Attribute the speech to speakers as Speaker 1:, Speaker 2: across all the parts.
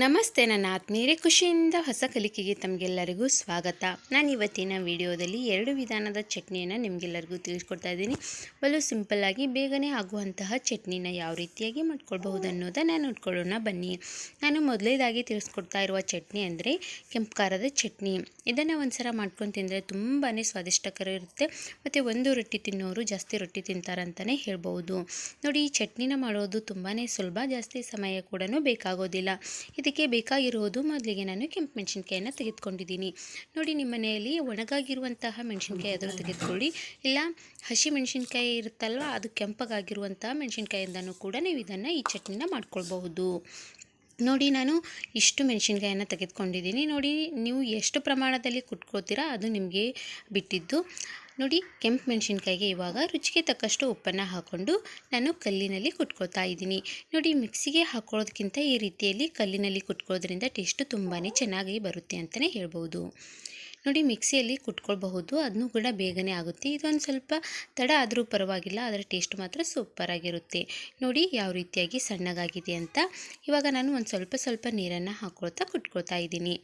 Speaker 1: ನಮಸ್ತೆ, ನನ್ನ ಆತ್ಮೀಯರೇ. ಖುಷಿಯಿಂದ ಹೊಸ ಕಲಿಕೆಗೆ ತಮಗೆಲ್ಲರಿಗೂ ಸ್ವಾಗತ. ನಾನು ಇವತ್ತಿನ ವಿಡಿಯೋದಲ್ಲಿ ಎರಡು ವಿಧಾನದ ಚಟ್ನಿಯನ್ನು ನಿಮಗೆಲ್ಲರಿಗೂ ತಿಳಿಸ್ಕೊಡ್ತಾ ಇದ್ದೀನಿ. ಬಲು ಸಿಂಪಲ್ಲಾಗಿ ಬೇಗನೆ ಆಗುವಂತಹ ಚಟ್ನಿನ ಯಾವ ರೀತಿಯಾಗಿ ಮಾಡ್ಕೊಳ್ಬಹುದು ಅನ್ನೋದನ್ನು ನೋಡ್ಕೊಳ್ಳೋಣ. ಬನ್ನಿ. ನಾನು ಮೊದಲೇದಾಗಿ ತಿಳಿಸ್ಕೊಡ್ತಾ ಇರುವ ಚಟ್ನಿ ಅಂದರೆ ಕೆಂಪು ಖಾರದ ಚಟ್ನಿ. ಇದನ್ನು ಒಂದು ಸಲ ಮಾಡ್ಕೊಂಡು ತಿಂದರೆ ತುಂಬಾ ಸ್ವಾದಿಷ್ಟಕರ ಇರುತ್ತೆ. ಮತ್ತು ಒಂದು ರೊಟ್ಟಿ ತಿನ್ನೋರು ಜಾಸ್ತಿ ರೊಟ್ಟಿ ತಿಂತಾರಂತಲೇ ಹೇಳ್ಬೋದು ನೋಡಿ, ಈ ಚಟ್ನಿನ ಮಾಡೋದು ತುಂಬಾ ಸುಲಭ. ಜಾಸ್ತಿ ಸಮಯ ಕೂಡ ಬೇಕಾಗೋದಿಲ್ಲ. ಇದಕ್ಕೆ ಬೇಕಾಗಿರೋದು ಮೊದಲಿಗೆ ನಾನು ಕೆಂಪು ಮೆಣಸಿನ್ಕಾಯನ್ನು ತೆಗೆದುಕೊಂಡಿದ್ದೀನಿ. ನೋಡಿ, ನಿಮ್ಮ ಮನೆಯಲ್ಲಿ ಒಣಗಾಗಿರುವಂತಹ ಮೆಣಸಿನ್ಕಾಯಿ ಅದನ್ನು ತೆಗೆದುಕೊಳ್ಳಿ. ಇಲ್ಲ, ಹಸಿ ಮೆಣಸಿನ್ಕಾಯಿ ಇರುತ್ತಲ್ವ, ಅದು ಕೆಂಪಗಾಗಿರುವಂತಹ ಮೆಣಸಿನ್ಕಾಯಿಂದನೂ ಕೂಡ ನೀವು ಇದನ್ನು ಈ ಚಟ್ನಿನ ಮಾಡ್ಕೊಳ್ಬಹುದು. ನೋಡಿ, ನಾನು ಇಷ್ಟು ಮೆಣಸಿನ್ಕಾಯನ್ನು ತೆಗೆದುಕೊಂಡಿದ್ದೀನಿ. ನೋಡಿ, ನೀವು ಎಷ್ಟು ಪ್ರಮಾಣದಲ್ಲಿ ಕುಟ್ಕೋತೀರಾ ಅದು ನಿಮಗೆ ಬಿಟ್ಟಿದ್ದು. ನೋಡಿ, ಕೆಂಪು ಮೆಣಸಿನ್ಕಾಯಿಗೆ ಇವಾಗ ರುಚಿಗೆ ತಕ್ಕಷ್ಟು ಉಪ್ಪನ್ನು ಹಾಕ್ಕೊಂಡು ನಾನು ಕಲ್ಲಿನಲ್ಲಿ ಕುಟ್ಕೊಳ್ತಾ ಇದ್ದೀನಿ. ನೋಡಿ, ಮಿಕ್ಸಿಗೆ ಹಾಕೊಳ್ಳೋದಕ್ಕಿಂತ ಈ ರೀತಿಯಲ್ಲಿ ಕಲ್ಲಿನಲ್ಲಿ ಕುಟ್ಕೊಳ್ಳೋದ್ರಿಂದ ಟೇಸ್ಟು ತುಂಬಾ ಚೆನ್ನಾಗಿ ಬರುತ್ತೆ ಅಂತಲೇ ಹೇಳ್ಬೋದು. ನೋಡಿ ಮಿಕ್ಸಿಯಲ್ಲಿ ಕುಟ್ಕೊಳ್ಬಹುದು. ಅದನ್ನು ಕೂಡ ಬೇಗನೆ ಆಗುತ್ತೆ. ಇದೊಂದು ಸ್ವಲ್ಪ ತಡ ಆದರೂ ಪರವಾಗಿಲ್ಲ ಅದರ ಟೇಸ್ಟ್ ಮಾತ್ರ ಸೂಪರಾಗಿರುತ್ತೆ ನೋಡಿ ಯಾವ ರೀತಿಯಾಗಿ ಸಣ್ಣಗಾಗಿದೆ ಅಂತ. ಇವಾಗ ನಾನು ಒಂದು ಸ್ವಲ್ಪ ಸ್ವಲ್ಪ ನೀರನ್ನು ಹಾಕ್ಕೊಳ್ತಾ ಕುಟ್ಕೊಳ್ತಾ ಇದ್ದೀನಿ.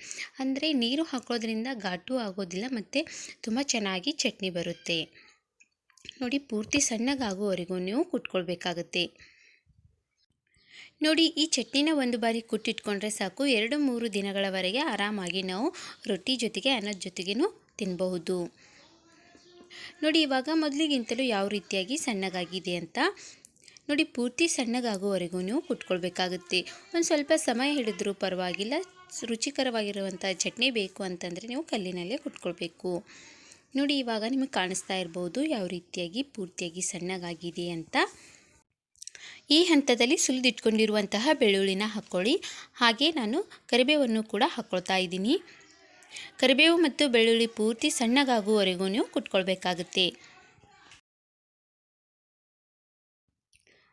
Speaker 1: ಅಂದರೆ ನೀರು ಹಾಕೋದ್ರಿಂದ ಘಾಟು ಆಗೋದಿಲ್ಲ, ಮತ್ತು ತುಂಬ ಚೆನ್ನಾಗಿ ಚಟ್ನಿ ಬರುತ್ತೆ. ನೋಡಿ ಪೂರ್ತಿ ಸಣ್ಣಗಾಗುವವರೆಗೂ ನೀವು ಕುಟ್ಕೊಳ್ಬೇಕಾಗತ್ತೆ. ನೋಡಿ, ಈ ಚಟ್ನಿನ ಒಂದು ಬಾರಿ ಕುಟ್ಟಿಟ್ಕೊಂಡ್ರೆ ಸಾಕು. ಎರಡು, ಮೂರು ದಿನಗಳವರೆಗೆ ಆರಾಮಾಗಿ ನಾವು ರೊಟ್ಟಿ ಜೊತೆಗೆ, ಅನ್ನದ ಜೊತೆಗೇನು ತಿನ್ನಬಹುದು ನೋಡಿ, ಇವಾಗ ಮೊದಲಿಗಿಂತಲೂ ಯಾವ ರೀತಿಯಾಗಿ ಸಣ್ಣಗಾಗಿದೆ ಅಂತ. ನೋಡಿ, ಪೂರ್ತಿ ಸಣ್ಣಗಾಗುವವರೆಗೂ ನೀವು ಕುಟ್ಕೊಳ್ಬೇಕಾಗುತ್ತೆ. ಒಂದು ಸ್ವಲ್ಪ ಸಮಯ ಹಿಡಿದ್ರೂ ಪರವಾಗಿಲ್ಲ. ರುಚಿಕರವಾಗಿರುವಂಥ ಚಟ್ನಿ ಬೇಕು ಅಂತಂದರೆ ನೀವು ಕಲ್ಲಿನಲ್ಲೇ ಕುಟ್ಕೊಳ್ಬೇಕು. ನೋಡಿ, ಇವಾಗ ನಿಮಗೆ ಕಾಣಿಸ್ತಾ ಇರ್ಬೋದು ಯಾವ ರೀತಿಯಾಗಿ ಪೂರ್ತಿಯಾಗಿ ಸಣ್ಣಗಾಗಿದೆ ಅಂತ. ಈ ಹಂತದಲ್ಲಿ ಸುಲಿದಿಟ್ಕೊಂಡಿರುವಂತಹ ಬೆಳ್ಳುಳ್ಳಿನ ಹಾಕ್ಕೊಳ್ಳಿ ಹಾಗೆ ನಾನು ಕರಿಬೇವನ್ನು ಕೂಡ ಹಾಕ್ಕೊಳ್ತಾ ಇದ್ದೀನಿ. ಕರಿಬೇವು ಮತ್ತು ಬೆಳ್ಳುಳ್ಳಿ ಪೂರ್ತಿ ಸಣ್ಣಗಾಗುವವರೆಗೂ ನೀವು ಕುಟ್ಕೊಳ್ಬೇಕಾಗುತ್ತೆ.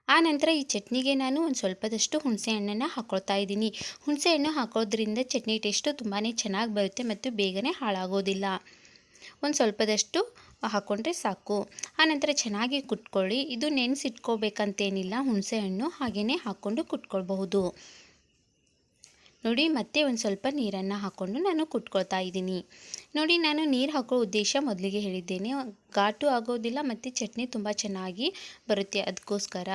Speaker 1: ಆ ನಂತರ ಈ ಚಟ್ನಿಗೆ ನಾನು ಒಂದು ಸ್ವಲ್ಪದಷ್ಟು ಹುಣಸೆ ಹಣ್ಣನ್ನು ಹಾಕ್ಕೊಳ್ತಾ ಇದ್ದೀನಿ. ಹುಣಸೆ ಹಣ್ಣು ಹಾಕೋದ್ರಿಂದ ಚಟ್ನಿ ಟೇಸ್ಟು ತುಂಬಾ ಚೆನ್ನಾಗಿ ಬರುತ್ತೆ ಮತ್ತು ಬೇಗನೆ ಹಾಳಾಗೋದಿಲ್ಲ. ಒಂದು ಸ್ವಲ್ಪದಷ್ಟು ಹಾಕ್ಕೊಂಡ್ರೆ ಸಾಕು. ಆನಂತರ ಚೆನ್ನಾಗಿ ಕುಟ್ಕೊಳ್ಳಿ. ಇದು ನೆನೆಸಿಟ್ಕೋಬೇಕಂತೇನಿಲ್ಲ. ಹುಣಸೆಹಣ್ಣು ಹಾಗೆಯೇ ಹಾಕ್ಕೊಂಡು ಕುಟ್ಕೊಳ್ಬಹುದು. ನೋಡಿ, ಮತ್ತೆ ಒಂದು ಸ್ವಲ್ಪ ನೀರನ್ನು ಹಾಕ್ಕೊಂಡು ನಾನು ಕುಟ್ಕೊಳ್ತಾ ಇದ್ದೀನಿ. ನೋಡಿ, ನಾನು ನೀರು ಹಾಕೋ ಉದ್ದೇಶ ಮೊದಲಿಗೆ ಹೇಳಿದ್ದೇನೆ. ಘಾಟು ಆಗೋದಿಲ್ಲ ಮತ್ತು ಚಟ್ನಿ ತುಂಬ ಚೆನ್ನಾಗಿ ಬರುತ್ತೆ. ಅದಕ್ಕೋಸ್ಕರ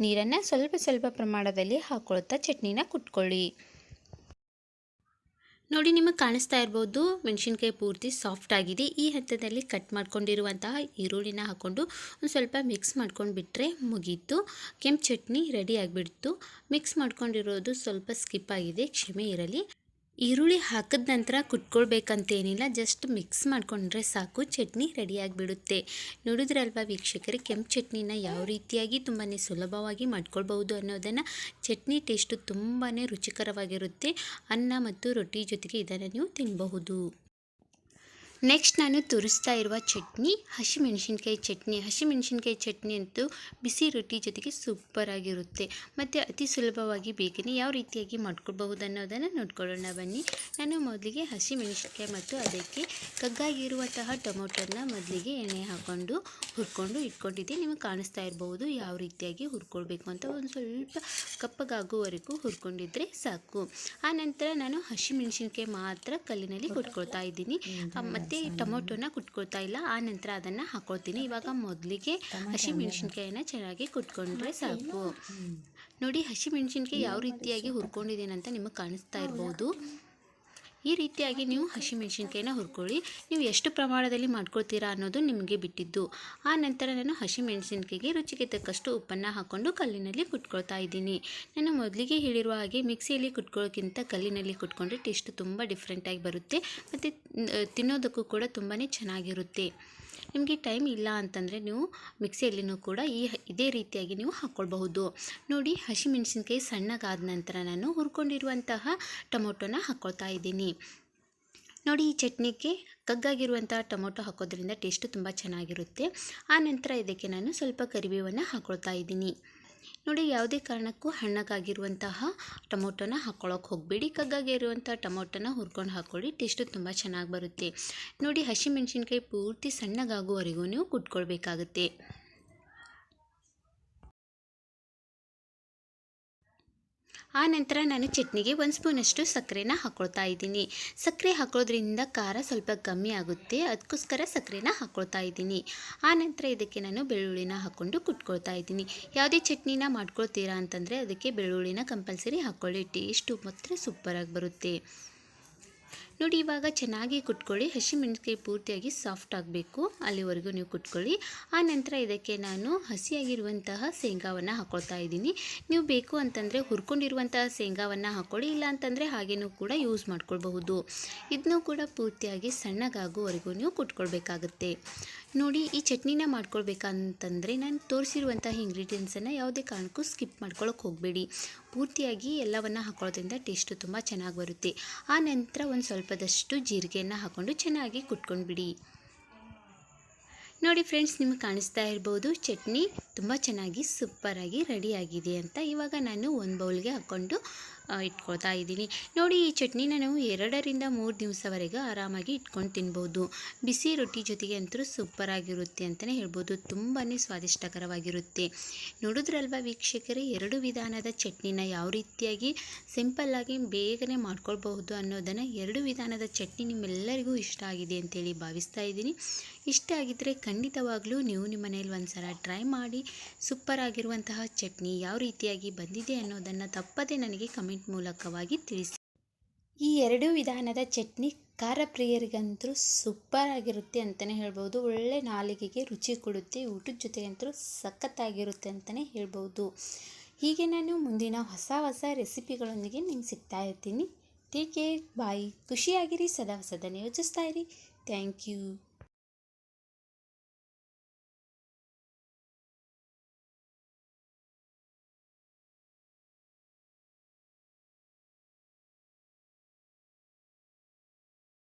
Speaker 1: ನೀರನ್ನು ಸ್ವಲ್ಪ ಸ್ವಲ್ಪ ಪ್ರಮಾಣದಲ್ಲಿ ಹಾಕ್ಕೊಳ್ತಾ ಚಟ್ನಿನ ಕುಟ್ಕೊಳ್ಳಿ. ನೋಡಿ, ನಿಮಗೆ ಕಾಣಿಸ್ತಾ ಇರ್ಬೋದು, ಮೆಣಸಿನ್ಕಾಯಿ ಪೂರ್ತಿ ಸಾಫ್ಟ್ ಆಗಿದೆ. ಈ ಹಂತದಲ್ಲಿ ಕಟ್ ಮಾಡ್ಕೊಂಡಿರುವಂತಹ ಈರುಳ್ಳಿನ ಹಾಕ್ಕೊಂಡು ಒಂದು ಸ್ವಲ್ಪ ಮಿಕ್ಸ್ ಮಾಡ್ಕೊಂಡು ಬಿಟ್ಟರೆ ಮುಗೀತು. ಕೆಂಪು ಚಟ್ನಿ ರೆಡಿ ಆಗಿಬಿಡ್ತು. ಮಿಕ್ಸ್ ಮಾಡ್ಕೊಂಡಿರೋದು ಸ್ವಲ್ಪ ಸ್ಕಿಪ್ ಆಗಿದೆ, ಕ್ಷಮೆ ಇರಲಿ. ಈರುಳ್ಳಿ ಹಾಕಿದ ನಂತರ ಕುಟ್ಕೊಳ್ಬೇಕಂತೇನಿಲ್ಲ ಜಸ್ಟ್ ಮಿಕ್ಸ್ ಮಾಡಿಕೊಂಡ್ರೆ ಸಾಕು, ಚಟ್ನಿ ರೆಡಿಯಾಗಿಬಿಡುತ್ತೆ. ನೋಡಿದ್ರಲ್ವ ವೀಕ್ಷಕರೇ, ಕೆಂಪು ಚಟ್ನಿನ ಯಾವ ರೀತಿಯಾಗಿ ತುಂಬಾ ಸುಲಭವಾಗಿ ಮಾಡ್ಕೊಳ್ಬಹುದು ಅನ್ನೋದನ್ನು? ಚಟ್ನಿ ಟೇಸ್ಟು ತುಂಬಾ ರುಚಿಕರವಾಗಿರುತ್ತೆ. ಅನ್ನ ಮತ್ತು ರೊಟ್ಟಿ ಜೊತೆಗೆ ಇದನ್ನು ನೀವು ತಿನ್ನಬಹುದು ನೆಕ್ಸ್ಟ್ ನಾನು ತುರಿಸ್ತಾ ಇರುವ ಚಟ್ನಿ ಹಸಿಮೆಣಸಿನ್ಕಾಯಿ ಚಟ್ನಿ. ಹಸಿಮೆಣಸಿನ್ಕಾಯಿ ಚಟ್ನಿ ಅಂತೂ ಬಿಸಿ ರೊಟ್ಟಿ ಜೊತೆಗೆ ಸೂಪರಾಗಿರುತ್ತೆ ಮತ್ತು ಅತಿ ಸುಲಭವಾಗಿ ಬೇಗನೆ ಯಾವ ರೀತಿಯಾಗಿ ಮಾಡ್ಕೊಳ್ಬಹುದು ಅನ್ನೋದನ್ನು ನೋಡ್ಕೊಳ್ಳೋಣ ಬನ್ನಿ. ನಾನು ಮೊದಲಿಗೆ ಹಸಿಮೆಣಸಿನ್ಕಾಯಿ ಮತ್ತು ಅದಕ್ಕೆ ಕಗ್ಗಾಗಿರುವಂತಹ ಟೊಮೊಟೊನ ಮೊದಲಿಗೆ ಎಣ್ಣೆ ಹಾಕ್ಕೊಂಡು ಹುರ್ಕೊಂಡು ಇಟ್ಕೊಂಡಿದ್ದೆ. ನಿಮಗೆ ಕಾಣಿಸ್ತಾ ಇರಬಹುದು ಯಾವ ರೀತಿಯಾಗಿ ಹುರ್ಕೊಳ್ಬೇಕು ಅಂತ. ಒಂದು ಸ್ವಲ್ಪ ಕಪ್ಪಗಾಗುವವರೆಗೂ ಹುರ್ಕೊಂಡಿದ್ರೆ ಸಾಕು. ಆನಂತರ ನಂತರ ನಾನು ಹಸಿಮೆಣಸಿನ್ಕಾಯಿ ಮಾತ್ರ ಕಲ್ಲಿನಲ್ಲಿ ಕುಟ್ಕೊಳ್ತಾ ಇದ್ದೀನಿ. ಮತ್ತು ಟೊಮೊಟೊನ ಕುಟ್ಕೊಳ್ತಾ ಇಲ್ಲ. ಆ ನಂತರ ಅದನ್ನು ಹಾಕೊಳ್ತೀನಿ. ಇವಾಗ ಮೊದಲಿಗೆ ಹಸಿ ಮೆಣಸಿನ್ಕಾಯಿನ ಚೆನ್ನಾಗಿ ಕುಟ್ಕೊಂಡ್ರೆ ಸಾಕು. ನೋಡಿ ಹಸಿ ಮೆಣಸಿನ್ಕಾಯಿ ಯಾವ ರೀತಿಯಾಗಿ ಹುರ್ಕೊಂಡಿದ್ದೀನಿ ಅಂತ ನಿಮಗೆ ಕಾಣಿಸ್ತಾ ಇರ್ಬೋದು. ಈ ರೀತಿಯಾಗಿ ನೀವು ಹಸಿಮೆಣಸಿನ್ಕಾಯಿನ ಹುರ್ಕೊಳ್ಳಿ. ನೀವು ಎಷ್ಟು ಪ್ರಮಾಣದಲ್ಲಿ ಮಾಡ್ಕೊಳ್ತೀರಾ ಅನ್ನೋದು ನಿಮಗೆ ಬಿಟ್ಟಿದ್ದು. ಆ ನಂತರ ನಾನು ಹಸಿಮೆಣಸಿನ್ಕಾಯಿಗೆ ರುಚಿಗೆ ತಕ್ಕಷ್ಟು ಉಪ್ಪನ್ನು ಹಾಕ್ಕೊಂಡು ಕಲ್ಲಿನಲ್ಲಿ ಕುಟ್ಕೊಳ್ತಾ ಇದ್ದೀನಿ. ನಾನು ಮೊದಲಿಗೆ ಹೇಳಿರುವ ಹಾಗೆ ಮಿಕ್ಸಿಯಲ್ಲಿ ಕುಟ್ಕೊಳ್ಳೋಕ್ಕಿಂತ ಕಲ್ಲಿನಲ್ಲಿ ಕುಟ್ಕೊಂಡ್ರೆ ಟೇಸ್ಟ್ ತುಂಬ ಡಿಫ್ರೆಂಟಾಗಿ ಬರುತ್ತೆ. ಮತ್ತು ತಿನ್ನೋದಕ್ಕೂ ಕೂಡ ತುಂಬಾ ಚೆನ್ನಾಗಿರುತ್ತೆ. ನಿಮಗೆ ಟೈಮ್ ಇಲ್ಲ ಅಂತಂದರೆ ನೀವು ಮಿಕ್ಸಿಯಲ್ಲಿನೂ ಕೂಡ ಈ ಇದೇ ರೀತಿಯಾಗಿ ನೀವು ಹಾಕ್ಕೊಳ್ಬಹುದು ನೋಡಿ, ಹಸಿಮೆಣಸಿನ್ಕಾಯಿ ಸಣ್ಣಗಾದ ನಂತರ ನಾನು ಹುರ್ಕೊಂಡಿರುವಂತಹ ಟೊಮೊಟೊನ ಹಾಕ್ಕೊಳ್ತಾ ಇದ್ದೀನಿ. ನೋಡಿ, ಈ ಚಟ್ನಿಗೆ ಕಗ್ಗಾಗಿರುವಂಥ ಟೊಮೊಟೊ ಹಾಕೋದ್ರಿಂದ ಟೇಸ್ಟು ತುಂಬ ಚೆನ್ನಾಗಿರುತ್ತೆ. ಆ ನಂತರ ಇದಕ್ಕೆ ನಾನು ಸ್ವಲ್ಪ ಕರಿಬೇವನ್ನು ಹಾಕ್ಕೊಳ್ತಾ ಇದ್ದೀನಿ. ನೋಡಿ, ಯಾವುದೇ ಕಾರಣಕ್ಕೂ ಹಣ್ಣಗಾಗಿರುವಂತಹ ಟೊಮೊಟೊನ ಹಾಕ್ಕೊಳ್ಳೋಕೆ ಹೋಗಬೇಡಿ. ಕಗ್ಗಾಗಿರುವಂಥ ಟೊಮೊಟೊನ ಹುರ್ಕೊಂಡು ಹಾಕ್ಕೊಳ್ಳಿ ಟೇಸ್ಟು ತುಂಬ ಚೆನ್ನಾಗಿ ಬರುತ್ತೆ. ನೋಡಿ, ಹಸಿಮೆಣ್ಸಿನ್ಕಾಯಿ ಪೂರ್ತಿ ಸಣ್ಣಗಾಗುವವರೆಗೂ ನೀವು ಕುಟ್ಕೊಳ್ಬೇಕಾಗುತ್ತೆ. ಆ ನಂತರ ನಾನು ಚಟ್ನಿಗೆ ಒಂದು ಸ್ಪೂನಷ್ಟು ಸಕ್ಕರೆನ ಹಾಕ್ಕೊಳ್ತಾ ಇದ್ದೀನಿ. ಸಕ್ಕರೆ ಹಾಕೋದ್ರಿಂದ ಖಾರ ಸ್ವಲ್ಪ ಕಮ್ಮಿ ಆಗುತ್ತೆ, ಅದಕ್ಕೋಸ್ಕರ ಸಕ್ಕರೆನ ಹಾಕ್ಕೊಳ್ತಾ ಇದ್ದೀನಿ. ಆನಂತರ ಇದಕ್ಕೆ ನಾನು ಬೆಳ್ಳುಳ್ಳಿನ ಹಾಕ್ಕೊಂಡು ಕುಟ್ಕೊಳ್ತಾ ಇದ್ದೀನಿ. ಯಾವುದೇ ಚಟ್ನಿನ ಮಾಡ್ಕೊಳ್ತೀರಾ ಅಂತಂದರೆ ಅದಕ್ಕೆ ಬೆಳ್ಳುಳ್ಳಿನ ಕಂಪಲ್ಸರಿ ಹಾಕ್ಕೊಳ್ಳಿ ಟೇಸ್ಟು ಮಾತ್ರ ಸೂಪರಾಗಿ ಬರುತ್ತೆ. ನೋಡಿ, ಇವಾಗ ಚೆನ್ನಾಗಿ ಕುಟ್ಕೊಳ್ಳಿ. ಹಸಿಮೆಣಸಿನ್ಕಾಯಿ ಪೂರ್ತಿಯಾಗಿ ಸಾಫ್ಟ್ ಆಗಬೇಕು. ಅಲ್ಲಿವರೆಗೂ ನೀವು ಕುಟ್ಕೊಳ್ಳಿ. ಆ ನಂತರ ಇದಕ್ಕೆ ನಾನು ಹಸಿಯಾಗಿರುವಂತಹ ಶೇಂಗಾವನ್ನು ಹಾಕ್ಕೊಳ್ತಾ ಇದ್ದೀನಿ. ನೀವು ಬೇಕು ಅಂತಂದರೆ ಹುರ್ಕೊಂಡಿರುವಂತಹ ಶೇಂಗಾವನ್ನು ಹಾಕ್ಕೊಳ್ಳಿ ಇಲ್ಲ ಅಂತಂದರೆ ಹಾಗೇನೂ ಕೂಡ ಯೂಸ್ ಮಾಡ್ಕೊಳ್ಬಹುದು. ಇದನ್ನೂ ಕೂಡ ಪೂರ್ತಿಯಾಗಿ ಸಣ್ಣಗಾಗುವವರೆಗೂ ನೀವು ಕುಟ್ಕೊಳ್ಬೇಕಾಗುತ್ತೆ. ನೋಡಿ, ಈ ಚಟ್ನಿನ ಮಾಡ್ಕೊಳ್ಬೇಕಂತಂದರೆ ನಾನು ತೋರಿಸಿರುವಂತಹ ಇಂಗ್ರೀಡಿಯೆಂಟ್ಸನ್ನು ಯಾವುದೇ ಕಾರಣಕ್ಕೂ ಸ್ಕಿಪ್ ಮಾಡ್ಕೊಳ್ಳೋಕೆ ಹೋಗಬೇಡಿ. ಪೂರ್ತಿಯಾಗಿ ಎಲ್ಲವನ್ನು ಹಾಕೊಳ್ಳೋದ್ರಿಂದ ಟೇಸ್ಟು ತುಂಬ ಚೆನ್ನಾಗಿ ಬರುತ್ತೆ. ಆ ನಂತರ ಒಂದು ಸ್ವಲ್ಪದಷ್ಟು ಜೀರಿಗೆಯನ್ನು ಹಾಕ್ಕೊಂಡು ಚೆನ್ನಾಗಿ ಕುಟ್ಕೊಂಡ್ಬಿಡಿ. ನೋಡಿ ಫ್ರೆಂಡ್ಸ್, ನಿಮಗೆ ಕಾಣಿಸ್ತಾ ಇರ್ಬೋದು, ಚಟ್ನಿ ತುಂಬ ಚೆನ್ನಾಗಿ ಸೂಪರಾಗಿ ರೆಡಿಯಾಗಿದೆ ಅಂತ ಇವಾಗ ನಾನು ಒಂದು ಬೌಲ್ಗೆ ಹಾಕ್ಕೊಂಡು ಇಟ್ಕೊಳ್ತಾ ಇದ್ದೀನಿ. ನೋಡಿ, ಈ ಚಟ್ನಿನ ನಾವು ಎರಡರಿಂದ ಮೂರು ದಿವಸವರೆಗೆ ಆರಾಮಾಗಿ ಇಟ್ಕೊಂಡು ತಿನ್ಬೋದು. ಬಿಸಿ ರೊಟ್ಟಿ ಜೊತೆಗೆ ಸೂಪರ್ ಆಗಿರುತ್ತೆ ಅಂತಲೇ ಹೇಳ್ಬೋದು. ತುಂಬಾ ಸ್ವಾದಿಷ್ಟಕರವಾಗಿರುತ್ತೆ. ನೋಡಿದ್ರಲ್ವ ವೀಕ್ಷಕರೇ, ಎರಡು ವಿಧಾನದ ಚಟ್ನಿನ ಯಾವ ರೀತಿಯಾಗಿ ಸಿಂಪಲ್ಲಾಗಿ ಬೇಗನೆ ಮಾಡ್ಕೊಳ್ಬಹುದು ಅನ್ನೋದನ್ನು ಎರಡು ವಿಧಾನದ ಚಟ್ನಿ ನಿಮ್ಮೆಲ್ಲರಿಗೂ ಇಷ್ಟ ಆಗಿದೆ ಅಂತೇಳಿ ಭಾವಿಸ್ತಾ ಇದ್ದೀನಿ. ಇಷ್ಟ ಆಗಿದ್ದರೆ ಖಂಡಿತವಾಗಲೂ ನೀವು ನಿಮ್ಮ ಮನೇಲಿ ಒಂದ್ಸಲ ಟ್ರೈ ಮಾಡಿ ಸೂಪರ್ ಆಗಿರುವಂತಹ ಚಟ್ನಿ ಯಾವ ರೀತಿಯಾಗಿ ಬಂದಿದೆ ಅನ್ನೋದನ್ನು ತಪ್ಪದೇ ನನಗೆ ಕಮೆಂಟ್ ಮೂಲಕವಾಗಿ ತಿಳಿಸಿ. ಈ ಎರಡು ವಿಧಾನದ ಚಟ್ನಿ ಖಾರ ಪ್ರಿಯರಿಗಂತೂ ಸೂಪರ್ ಆಗಿರುತ್ತೆ ಅಂತಲೇ ಹೇಳ್ಬೋದು. ಒಳ್ಳೆ ನಾಲಿಗೆಗೆ ರುಚಿ ಕೊಡುತ್ತೆ, ಊಟದ ಜೊತೆಗಂತೂ ಸಖತ್ತಾಗಿರುತ್ತೆ ಅಂತಲೇ ಹೇಳ್ಬೋದು. ಹೀಗೆ ನಾನು ಮುಂದಿನ ಹೊಸ ಹೊಸ ರೆಸಿಪಿಗಳೊಂದಿಗೆ ನಿಮ್ಗೆ ಸಿಗ್ತಾ ಇರ್ತೀನಿ. ಟೇಕ್ ಕೇರ್ ಬಾಯ್ ಖುಷಿಯಾಗಿರಿ, ಸದಾ ಸದಾ ಯೋಚಿಸ್ತಾ ಇರಿ. Thank you